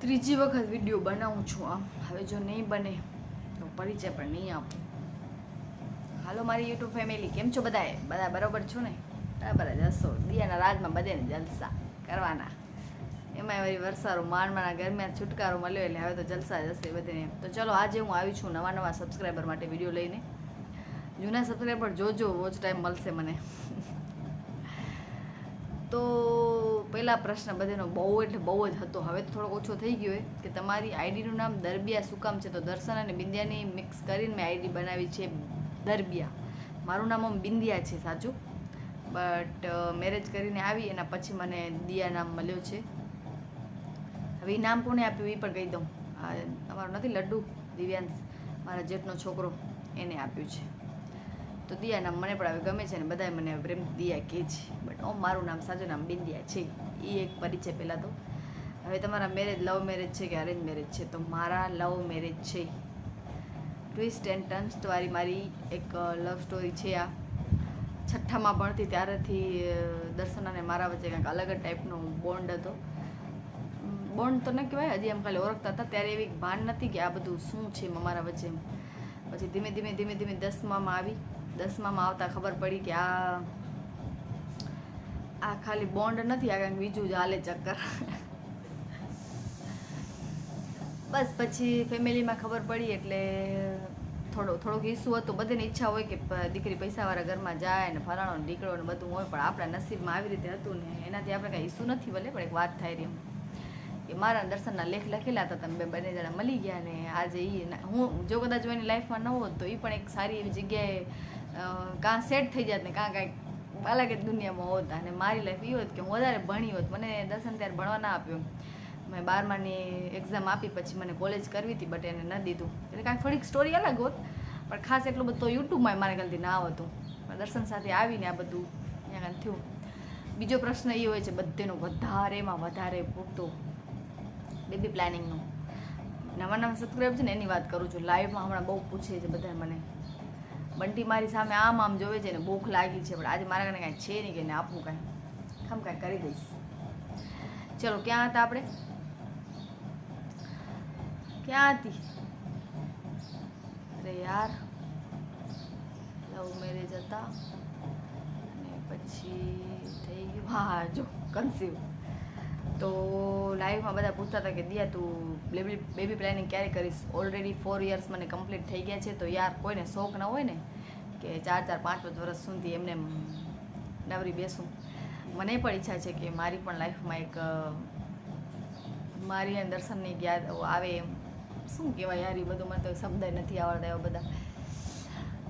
ત્રીજી વખત વીડિયો બનાવું છું આમ હવે જો નહીં બને, તો પરિચય પણ નહીં આપું. હાલો મારી યુટ્યુબ ફેમિલી કેમ છો બધાએ? બધા બરાબર છો ને? બરાબર જ હશો. દિયાના રાજમાં બધાને જલસા કરવાના. એમાં વળી વરસારો માંડવાના ગરમ્યા છુટકારો મળ્યો એટલે હવે તો જલસા જ હશે બધાને તો ચલો, આજે હું આવી છું નવા નવા સબસ્ક્રાઈબર માટે વીડિયો લઈને. જૂના સબસ્ક્રાઈબર જોજો વોચ ટાઈમ મળશે મને. તો પહેલા પ્રશ્ન બધાનો બહુ એટલે બહુ જ હતો. હવે તો થોડોક ઓછો થઈ ગયો કે તમારી આઈડીનું નામ દરબિયા શું કામ છે? તો દર્શન અને બિંદિયાની મિક્સ કરીને મેં આઈડી બનાવી છે દરબિયા. મારું નામ આમ બિંદિયા છે, સાચું? બટ મેરેજ કરીને આવી એના પછી મને દિયા નામ મળ્યો છે. હવે એ નામ કોને આપ્યું? એ પણ કહી દઉં. આ નથી, લડ્ડુ? દિવ્યાંશ, મારા જેઠનો છોકરો, એને આપ્યું છે. તો દિયા નામ મને પણ હવે ગમે છે ને બધાએ મને પ્રેમ દિયા કહે છે. બટ ઓમ મારું નામ સાચું નામ બિંદિયા છે. એ એક પરિચય પહેલાં તો. હવે તમારા મેરેજ લવ મેરેજ છે કે અરેન્જ મેરેજ છે? તો મારા લવ મેરેજ છે. ટ્વિસ્ટ એન્ડ ટર્ન્સ વાળી મારી એક લવ સ્ટોરી છે આ. છઠ્ઠામાં ભણતી ત્યારેથી દર્શન અને મારા વચ્ચે કંઈક અલગ જ ટાઈપનો બોન્ડ હતો. બોન્ડ તો ન કહેવાય, હજી એમ ખાલી ઓળખતા હતા. ત્યારે એવી ભાન નથી કે આ બધું શું છે મારા વચ્ચે પછી ધીમે ધીમે ધીમે ધીમે દસમામાં આવી. દસમામાં આવતા ખબર પડી કે આ આ ખાલી બોન્ડ નથી, આ કંઈક બીજું જ હાલે ચક્કર. બસ પછી ફેમિલીમાં ખબર પડી એટલે થોડો, થોડોક ઇસ્યુ હતો. બધાની ઈચ્છા હોય કે દીકરી પૈસાવાળા ઘરમાં જાય ને ફલાણો દીકરો ને બધું હોય, પણ આપણા નસીબમાં આવી રીતે હતું ને, એનાથી આપણે કાંઈ ઇસ્યુ નથી ભલે, પણ એક વાત થાય રહી કે મારા દર્શનના લેખ લખેલા હતા તમે બંને જણા મળી ગયા ને આજે એ હું જો કદાચ એની લાઈફમાં ન હોત તો એ પણ એક સારી એવી જગ્યાએ કાં સેટ થઈ જાત ને કાં કાંઈક અલગ દુનિયામાં હોત અને મારી લાઈફ એ હોત કે હું વધારે ભણી હોત. મને દર્શન ત્યારે ભણવા ના આપ્યું મેં બારમાની એક્ઝામ આપી પછી મને કોલેજ કરવી હતી બટ એને ન દીધું. એટલે કાંઈક થોડીક સ્ટોરી અલગ હોત, પણ ખાસ એટલું બધું યુટ્યુબમાં મારે ગલતી ના આવતું. પણ દર્શન સાથે આવીને આ બધું અહીંયા થયું. બીજો પ્રશ્ન એ હોય છે, બધેનો વધારેમાં વધારે પૂરતો બેબી પ્લાનિંગનું નવા નવા સબસ્ક્રાઈબ છે ને એની વાત કરું છું. લાઈવમાં હમણાં બહુ પૂછે છે બધા મને. બંટી મારી સામે આમ આમ જોવે છે ને ભૂખ લાગી છે, પણ આજે મારા કને કાંઈ છે નહીં કે આપવું કાંઈ. ખમ કાંઈ કરી દઈશ. ચલો, ક્યાં હતા આપણે? ક્યાં હતી? અરે યાર લવ મેરેજ હતા. અને પછી થઈ ગયું. હા, જો કન્સીવ તો લાઈવમાં બધા પૂછતા હતા કે, દિયા, તું બેબી બેબી પ્લાનિંગ ક્યારે કરીશ? ઓલરેડી ફોર યર્સ મને કમ્પ્લીટ થઈ ગયા છે, તો યાર કોઈને શોખ ન હોય ને કે ચાર ચાર, પાંચ પાંચ વર્ષ સુધી એમને એમ નવરી બેસું. મને પણ ઈચ્છા છે કે મારી પણ લાઈફમાં એક મારી અને દર્શનની યાદ આવે એમ. શું કહેવાય યાર એ બધું મને તો શબ્દ નથી આવડતા એવા બધા.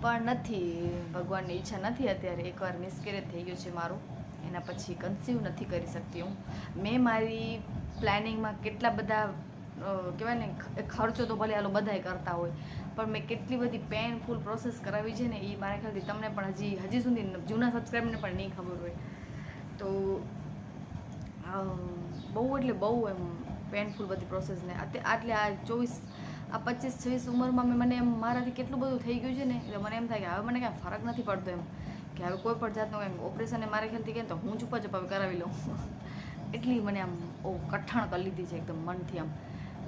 પણ નથી, ભગવાનની ઈચ્છા નથી અત્યારે. એકવાર મિસકેરેજ થઈ ગયું છે મારું. એના પછી કન્સીવ નથી કરી શકતી હું. મેં મારી પ્લાનિંગમાં કેટલા બધા કહેવાય ને ખર્ચો તો ભલે આલો બધાય કરતા હોય, પણ મેં કેટલી બધી પેનફુલ પ્રોસેસ કરાવી છે ને એ મારા ખ્યાલથી તમને પણ હજી હજી સુધી જૂના સબસ્ક્રાઈબરને પણ નહીં ખબર હોય. તો બહુ એટલે બહુ એમ પેનફુલ બધી પ્રોસેસ ને. અત્યારે આટલે આ ચોવીસ, આ પચીસ, છવ્વીસ ઉંમરમાં મેં મને એમ મારાથી કેટલું બધું થઈ ગયું છે ને, એટલે મને એમ થાય કે હવે મને કાંઈ ફરક નથી પડતો એમ, કે હવે કોઈ પણ જાતનું ઓપરેશન મારે ખ્યાલથી કહે તો હું ચૂપા ચૂપા કરાવી લઉં. એટલી મને આમ બહુ કઠણ કરી લીધી છે એકદમ મનથી આમ.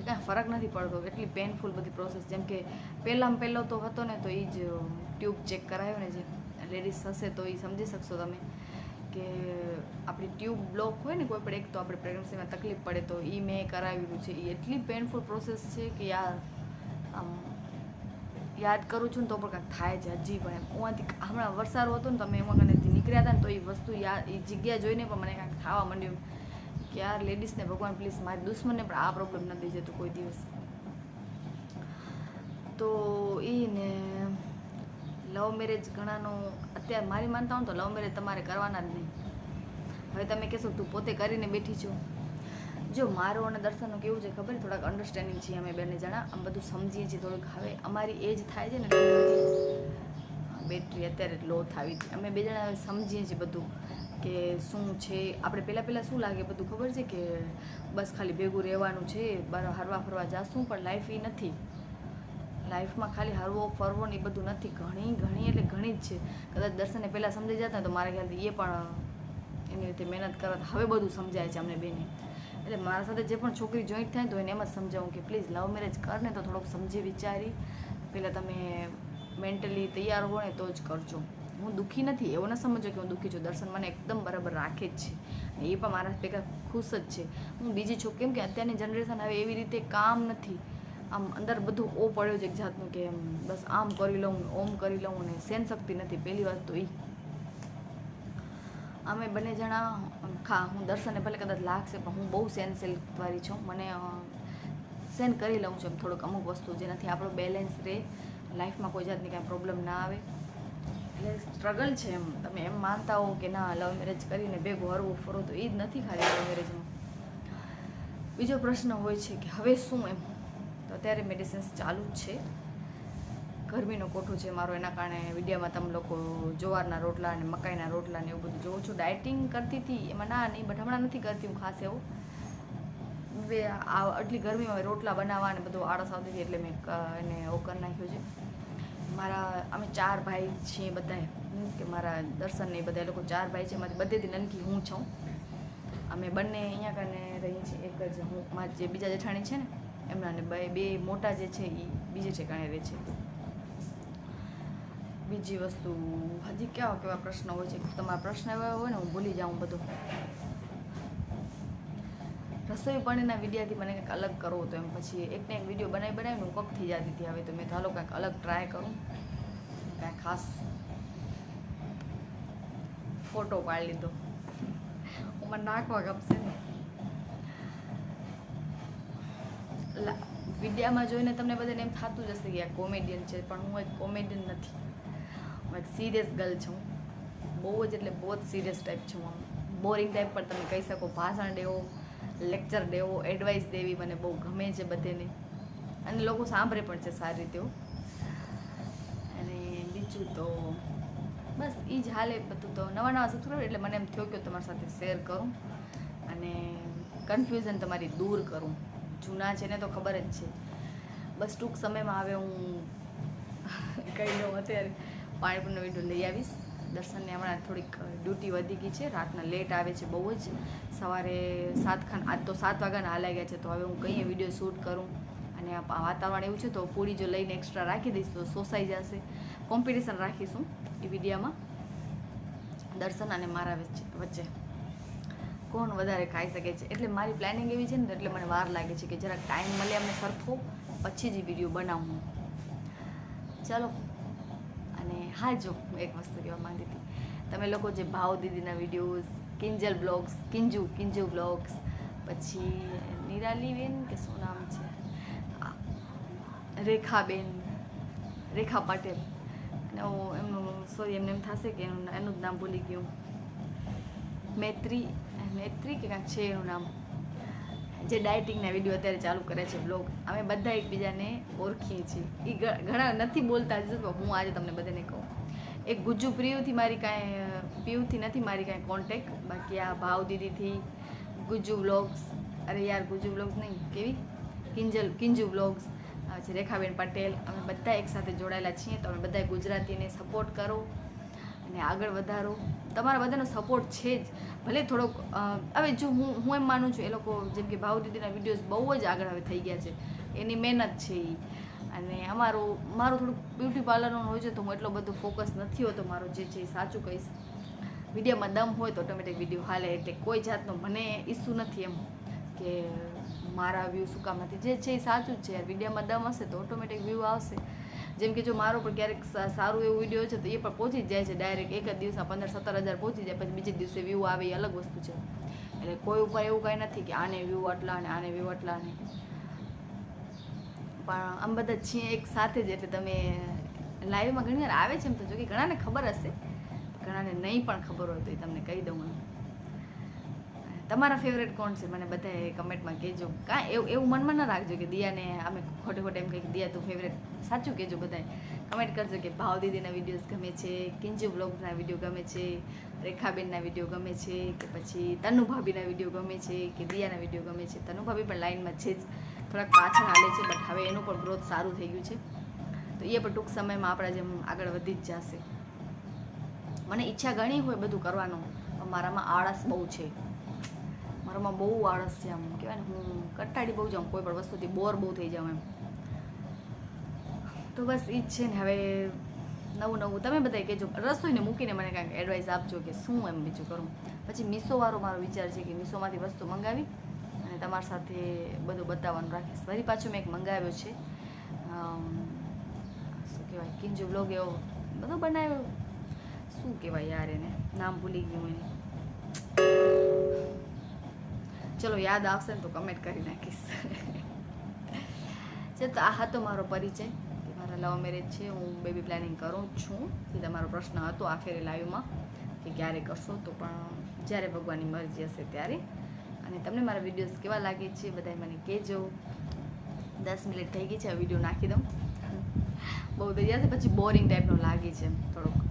કાંઈ ફરક નથી પડતો, એટલી પેનફુલ બધી પ્રોસેસ જેમ કે પહેલાં પહેલો તો હતો ને તો એ જ ટ્યુબ ચેક કરાયો ને જે લેડીઝ હશે તો એ સમજી શકશો તમે કે આપણી ટ્યુબ બ્લોક હોય ને કોઈ પણ એક, તો આપણે પ્રેગ્નન્સીમાં તકલીફ પડે તો એ મેં કરાવેલું છે. એ એટલી પેનફુલ પ્રોસેસ છે કે યાર, આમ, યાદ કરું છું ને તો પણ કાંઈક થાય છે હજી પણ એમ. હું હમણાં વરસાદ હતો ને તમે એમાં કનેથી નીકળ્યા હતા ને તો એ વસ્તુ યાદ એ જગ્યા જોઈને પણ મને કાંઈક થવા માંડ્યું. કે આ લેડીઝને ભગવાન પ્લીઝ મારી દુશ્મનને પણ આ પ્રોબ્લેમ ન દઈ જતું કોઈ દિવસ. તો એ ને લવ મેરેજ ઘણાનો અત્યારે મારી માનતા હું તો લવ મેરેજ તમારે કરવાના જ નહીં. હવે તમે કહેશો તું પોતે કરીને બેઠી છો. જો મારો અને દર્શનનું કેવું છે ખબર? થોડાક અન્ડરસ્ટેન્ડિંગ છીએ અમે બંને જણા. આમ બધું સમજીએ છીએ થોડુંક. હવે અમારી એજ થાય છે ને, બેટરી અત્યારે લો થાવી અમે બે જણા સમજીએ છીએ બધું. કે શું છે? આપણે પહેલાં પહેલાં શું લાગે બધું ખબર છે કે બસ ખાલી ભેગું રહેવાનું છે હરવા ફરવા જાશું, પણ લાઈફ એ નથી. લાઈફમાં ખાલી હરવો, ફરવો ને એ બધું નથી. ઘણી ઘણી એટલે ઘણી જ છે. કદાચ દર્શને પહેલાં સમજાઈ જતા તો મારા ખ્યાલથી એ પણ એની રીતે મહેનત કરત. હવે બધું સમજાય છે અમને બેને. એટલે મારા સાથે જે પણ છોકરી જોઈન્ટ થાય તો એને એમ જ સમજાવું કે પ્લીઝ લવ મેરેજ કર ને તો થોડોક સમજી વિચારી. પહેલાં તમે મેન્ટલી તૈયાર હો ને તો જ કરજો. હું દુઃખી નથી, એવો ન સમજો કે હું દુઃખી છું. દર્શન મને એકદમ બરાબર રાખે જ છે. એ પણ મારા ભેગા ખુશ જ છે. હું બીજી છું, કેમ કે અત્યારની જનરેશન હવે એવી રીતે કામ નથી. આમ અંદર બધું ઓ પડ્યો છે એક જાતનું કે એમ બસ આમ કરી લઉં, ઓમ કરી લઉં ને સેન શક્તિ નથી. પહેલી વાત તો એ અમે બંને જણા ખા, હું દર્શને ભલે કદાચ લાગશે, પણ હું બહુ સેન સેન્સેલવાળી છું. મને સેન કરી લઉં છું એમ થોડુંક અમુક વસ્તુ જેનાથી આપણો બેલેન્સ રહે. લાઈફમાં કોઈ જાતની કાંઈ પ્રોબ્લેમ ના આવે. એટલે સ્ટ્રગલ છે એમ. તમે એમ માનતા હો કે ના લવ મેરેજ કરીને ભેગું હરવું ફરવું તો એ જ નથી ખાલી લવ મેરેજમાં બીજો પ્રશ્ન હોય છે કે હવે શું એમ? તો અત્યારે મેડિસિન્સ ચાલુ જ છે. ગરમીનો કોઠો છે મારો, એના કારણે વિડીયામાં તમે લોકો જવારના રોટલા અને મકાઈના રોટલા ને એવું બધું જોઉં છું. ડાયટિંગ કરતી હતી, એમાં ના નહીં બટ હમણાં નથી કરતી હું ખાસ એવું. બે આટલી ગરમીમાં રોટલા બનાવવા અને બધું આળસ આવતી હતી એટલે મેં એને ઓ કરી નાખ્યું છે. મારા, અમે ચાર ભાઈ છીએ બધાએ. મીન્સ કે મારા દર્શન ને બધા લોકો ચાર ભાઈ છે મારી બધેથી નનકી હું છું. અમે બંને અહીંયા કને રહીએ છીએ, એક જ હું, મારા જે બીજા જેઠાણી છે ને, એમના ને બે બે મોટા જે છે એ બીજે ઠેકાણે રહે છે. બીજી વસ્તુ, હજી કેવા કેવા પ્રશ્નો હોય છે, તમારા પ્રશ્ન એવા હોય ને, હું ભૂલી જાઉં બધું. રસોઈ પાણીના વિડીયાથી મને કંઈક અલગ કરવો તો એમ. પછી એકને એક વીડિયો બનાવી બનાવીને હું કપ થઈ જતી હતી હવે તો મેં ચાલો કંઈક અલગ ટ્રાય કરું. કાંઈ ખાસ ફોટો પાડી લીધો. મને નાખવા ગમશે ને. વિડીયામાં જોઈને તમને બધાને એમ થતું જ હશે કે આ કોમેડિયન છે, પણ હું એક કોમેડિયન નથી. હું એક સિરિયસ ગર્લ છું. બહુ જ એટલે બહુ જ સિરિયસ ટાઈપ છું આમ. બોરિંગ ટાઈપ પણ તમે કહી શકો, ભાષણ દેવો લેક્ચર દેવો એડવાઇસ દેવી મને બહુ ગમે છે બધેને. અને લોકો સાંભળે પણ છે સારી રીતે અને બીજું તો બસ એ જ હાલે બધું તો. નવા નવા સબસ્ક્રાઈબર એટલે મને એમ થયો કે તમારી સાથે શેર કરું અને કન્ફ્યુઝન તમારી દૂર કરું. જૂના છે ને તો ખબર જ છે. બસ ટૂંક સમયમાં હવે હું કહી દઉં અત્યારે. પાણીપુરનો વીડિયો લઈ આવીશ. દર્શનને હમણાં થોડીક ડ્યુટી વધી ગઈ છે. રાતના લેટ આવે છે બહુ જ. સવારે સાત ખાન આજ તો સાત વાગ્યાના હાલાઈ ગયા છે, તો હવે હું કઈ વીડિયો શૂટ કરું? અને વાતાવરણ એવું છે, તો પૂરી જો લઈને એક્સ્ટ્રા રાખી દઈશ, તો સોસાઈ જશે. કોમ્પિટિશન રાખીશું એ વિડીયામાં દર્શન અને મારા વચ્ચે કોણ વધારે ખાઈ શકે છે? એટલે મારી પ્લાનિંગ એવી છે ને એટલે મને વાર લાગે છે કે જરાક ટાઈમ મળે અમને સરખો, પછી જ વીડિયો બનાવું. ચાલો. અને હા જો એક વસ્તુ કહેવા માંગતી હતી. તમે લોકો જે ભાવ દીદીના videos Kinjal vlogs, Kinju Kinju vlogs, પછી નિરાલીબેન કે શું નામ છે? રેખાબેન, રેખા પટેલ. અને એમનું સોરી એમને એમ થશે કે એનું એનું જ નામ ભૂલી ગયું. મૈત્રી મૈત્રી કે કાંઈક છે એનું નામ. જે ડાયટિંગના વીડિયો અત્યારે ચાલુ કરે છે બ્લોગ. અમે બધા એકબીજાને ઓળખીએ છીએ. એ ઘણા નથી બોલતા જ હું આજે તમને બધાને કહું. એક ગુજ્જુ પ્રિયુથી મારી કાંઈ પીયુથી નથી, મારી કાંઈ કોન્ટેક બાકી આ ભાવ દીદીથી, ગુજ્જુ વ્લોગ્સ અરે યાર, ગુજ્જુ વ્લોગ્સ નહીં. કેવી? કિંજલ, કિંજુ વ્લોગ્સ પછી રેખાબેન પટેલ. અમે બધા એકસાથે જોડાયેલા છીએ, તો અમે બધા ગુજરાતીને સપોર્ટ કરો અને આગળ વધારો. તમારા બધાનો સપોર્ટ છે જ. ભલે થોડોક હવે જો હું હું એમ માનું છું, એ લોકો જેમ કે ભાવ દીદીના વિડીયોઝ બહુ જ આગળ હવે થઈ ગયા છે. એની મહેનત છે એ અને અમારું, મારું થોડુંક બ્યુટી પાર્લરનું હોય છે તો હું એટલો બધો ફોકસ નથી હોતો, મારો જે છે સાચું કહીશ. વિડીયોમાં દમ હોય તો ઓટોમેટિક વીડિયો હાલે, એટલે કોઈ જાતનો મને ઇસ્યુ નથી એમ કે મારા વ્યૂ શું કામ નથી. જે છે એ સાચું જ છે વિડીયોમાં દમ હશે તો ઓટોમેટિક વ્યૂ આવશે. જેમ કે જો મારો પણ ક્યારેક સારું એવું વીડિયો છે તો એ પણ પહોંચી જાય છે ડાયરેક્ટ એક જ દિવસમાં પંદર સત્તર હજાર પહોંચી જાય, પછી બીજે દિવસે વ્યૂ આવે એ અલગ વસ્તુ છે. એટલે કોઈ ઉપર એવું કાંઈ નથી કે આને વ્યૂ આટલા અને આને વ્યૂ આટલા ને પણ આમ બધા છીએ એક સાથે જ, એટલે તમે લાઈવમાં ઘણી વાર આવે છે એમ તો જો કે ઘણાને ખબર હશે. ઘણાને નહીં પણ ખબર હોય તો એ તમને કહી દઉં તમારા ફેવરેટ કોણ છે? મને બધાએ કમેન્ટમાં કહેજો. કાંઈ એવું એવું મનમાં ન રાખજો કે દિયાને અમે ખોટે ખોટે એમ કંઈક દિયા તું ફેવરેટ સાચું કહેજો બધાએ. કમેન્ટ કરજો કે ભાવ દીદીના વિડીયોઝ ગમે છે, કિંજુ બ્લોગના વીડિયો ગમે છે, રેખાબેનના વીડિયો ગમે છે, કે પછી તનુ ભાભીના વીડિયો ગમે છે, કે દિયાના વીડિયો ગમે છે. તનુ ભાભી પણ લાઈનમાં છે જ. થોડાક પાછળ હાલે છે બટ હવે એનું પણ ગ્રોથ સારું થઈ ગયું છે. તો એ પણ ટૂંક સમયમાં આપણા જેમ આગળ વધી જ જશે. મને ઈચ્છા ઘણી હોય બધું કરવાનું, પણ મારામાં આળસ બહુ છે. મારામાં બહુ આળસ છે આમ કહેવાય ને, હું કંટાળી બહુ જાઉં, કોઈ પણ વસ્તુથી બોર બહુ થઈ જાઉં એમ. તો બસ એ જ છે ને, હવે નવું નવું, તમે બધા કહેજો. રસોઈને મૂકીને મને કાંઈક એડવાઇસ આપજો કે શું એમ બીજું કરું. પછી મીસોવાળો મારો વિચાર છે કે મીસોમાંથી વસ્તુ મંગાવી તમારી સાથે બધું બતાવવાનું રાખીશ. ફરી પાછું મેં એક મંગાવ્યો છે. શું કહેવાય, કિંજુ બ્લોગ એવો બધો બનાવ્યો. શું કહેવાય યાર એને? નામ ભૂલી ગયું એને ચલો, યાદ આવશે ને તો કમેન્ટ કરી નાખીશ. છે તો આ હતો મારો પરિચય. કે મારા લવ મેરેજ છે, હું બેબી પ્લાનિંગ કરું છું. જે તમારો પ્રશ્ન હતો, આ લાઈવમાં કે ક્યારે કરશો તો પણ જ્યારે ભગવાનની મરજી હશે ત્યારે. અને તમને મારા વિડીયોઝ કેવા લાગે છે, બધાય મને કહેજો. દસ મિનિટ થઈ ગઈ છે, આ વીડિયો નાખી દઉં. બહુ દરિયા જશે પછી બોરિંગ ટાઈપનો લાગે છે થોડોક.